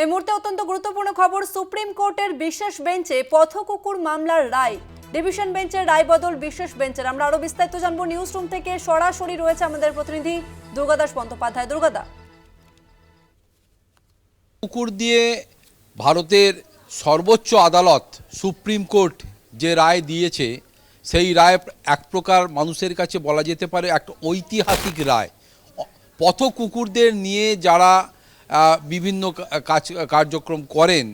এই মুহূর্তে অত্যন্ত গুরুত্বপূর্ণ খবর, সুপ্রিম কোর্টের বিশেষ বেঞ্চে পথকুকুর মামলার রায়। ডিভিশন বেঞ্চের রায় বদল বিশেষ বেঞ্চের। আমরা আরও বিস্তারিত জানব নিউজ রুম থেকে। সরাসরি রয়েছে আমাদের প্রতিনিধি দুর্গাদাস বন্দ্যোপাধ্যায়। দুর্গাদা। কুকুর দিয়ে ভারতের সর্বোচ্চ আদালত, সুপ্রিম কোর্ট যে রায় দিয়েছে, সেই রায় এক প্রকার মানুষের কাছে বলা যেতে পারে একটা ঐতিহাসিক রায়। পথ কুকুরদের নিয়ে যারা বিভিন্ন কাজ, কার্যক্রম করেন,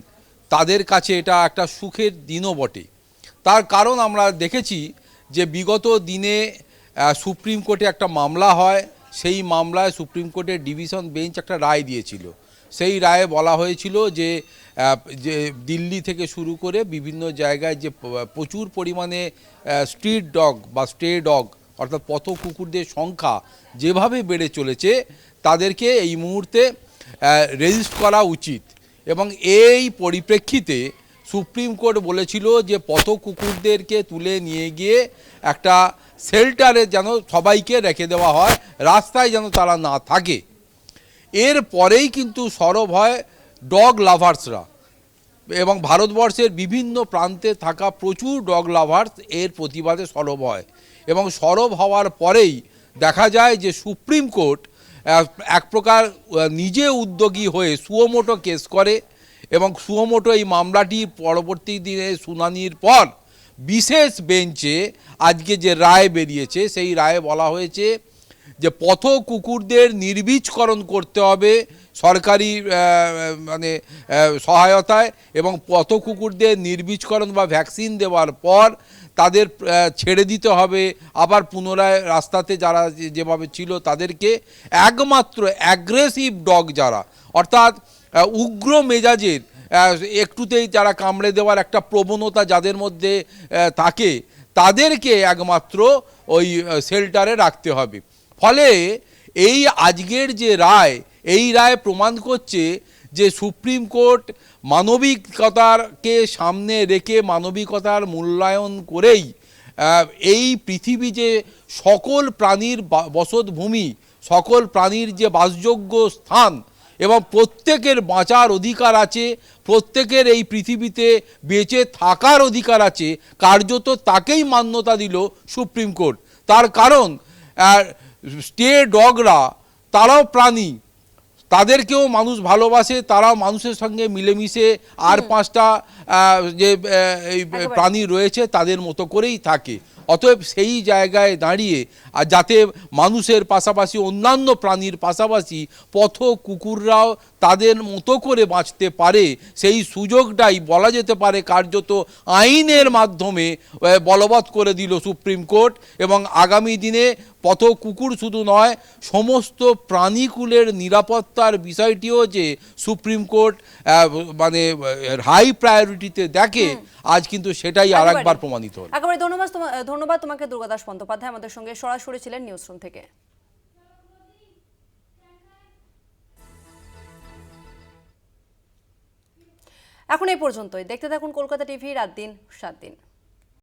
তাদের কাছে এটা একটা সুখের দিনও বটে। তার কারণ আমরা দেখেছি যে বিগত দিনে সুপ্রিম কোর্টে একটা মামলা হয়, সেই মামলায় সুপ্রিম কোর্টের ডিভিশন বেঞ্চ একটা রায় দিয়েছিল। সেই রায়ে বলা হয়েছিল যে যে দিল্লি থেকে শুরু করে বিভিন্ন জায়গায় যে প্রচুর পরিমাণে স্ট্রিট ডগ বা স্টে ডগ, অর্থাৎ পথ কুকুরদের সংখ্যা যেভাবে বেড়ে চলেছে, তাদেরকে এই মুহূর্তে রেজিস্ট করা উচিত। এবং এই পরিপ্রেক্ষিতে সুপ্রিম কোর্ট বলেছিল যে পথ কুকুরদেরকে তুলে নিয়ে গিয়ে একটা শেল্টারে যেন সবাইকে রেখে দেওয়া হয়, রাস্তায় যেন তারা না থাকে। এর পরেই কিন্তু সরব হয় ডগ লাভার্সরা এবং ভারতবর্ষের বিভিন্ন প্রান্তে থাকা প্রচুর ডগ লাভার্স এর প্রতিবাদে সরব হয়। এবং সরব হওয়ার পরেই দেখা যায় যে সুপ্রিম কোর্ট এক প্রকার নিজে উদ্যোগী হয়ে সুয়োমোটো কেস করে এবং সুয়োমোটো এই মামলাটি পরবর্তী দিনে শুনানির পর বিশেষ বেঞ্চে আজকে যে রায় বেরিয়েছে, সেই রায়ে বলা হয়েছে যে পথ কুকুরদের নির্বীজকরণ করতে হবে সরকারি মানে সহায়তায় এবং পথ কুকুরদের নির্বীজকরণ বা ভ্যাকসিন দেওয়ার পর তাদের ছেড়ে দিতে হবে। আবার পুনরায় রাস্তাতে যারা যেভাবে ছিল তাদেরকে একমাত্র অ্যাগ্রেসিভ ডগ যারা, অর্থাৎ উগ্র মেজাজের একটুতেই যারা কামড়ে দেওয়ার একটা প্রবণতা যাদের মধ্যে থাকে, তাদেরকে একমাত্র ওই শেল্টারে রাখতে হবে। ফলে এই আজকের যে রায়, এই রায় প্রমাণ করছে যে সুপ্রিম কোর্ট মানবিকতারকে সামনে রেখে মানবিকতার মূল্যায়ন করেই এই পৃথিবী যে সকল প্রাণীর বসতভূমি, সকল প্রাণীর যে বাসযোগ্য স্থান এবং প্রত্যেকের বাঁচার অধিকার আছে, প্রত্যেকের এই পৃথিবীতে বেঁচে থাকার অধিকার আছে, কার্যত তাকেই মান্যতা দিল সুপ্রিম কোর্ট। তার কারণ স্টে ডগরা, তারাও প্রাণী তাদেরকেও মানুষ ভালোবাসে তারাও মানুষের সঙ্গে মিলেমিশে আর পাঁচটা যে এই প্রাণী রয়েছে তাদের মতো করেই থাকে। অতএব সেই জায়গায় দাঁড়িয়ে আর যাতে মানুষের পাশাপাশি অন্যান্য প্রাণীর পাশাপাশি পথ কুকুররাও তাদের মতো করে বাঁচতে পারে সেই সুযোগটাই বলা যেতে পারে কার্যত আইনের মাধ্যমে বলবৎ করে দিল সুপ্রিম কোর্ট। এবং আগামী দিনে পথ কুকুর শুধু নয় সমস্ত প্রাণীকুলের নিরাপত্তার বিষয়টিও যে সুপ্রিম কোর্ট মানে হাই প্রায়োরিটিতে দেখে আজ কিন্তু সেটাই আর একবার প্রমাণিত হল। একেবারে ধন্যবাদ ধন্যবাদ তোমাকে দুর্গাদাস বন্দ্যোপাধ্যায় আমাদের সঙ্গে সরাসরি ছিলেন নিউজ রুম থেকে। এখন এই পর্যন্তই। দেখতে থাকুন কলকাতা টিভি রাত দিন সাত দিন।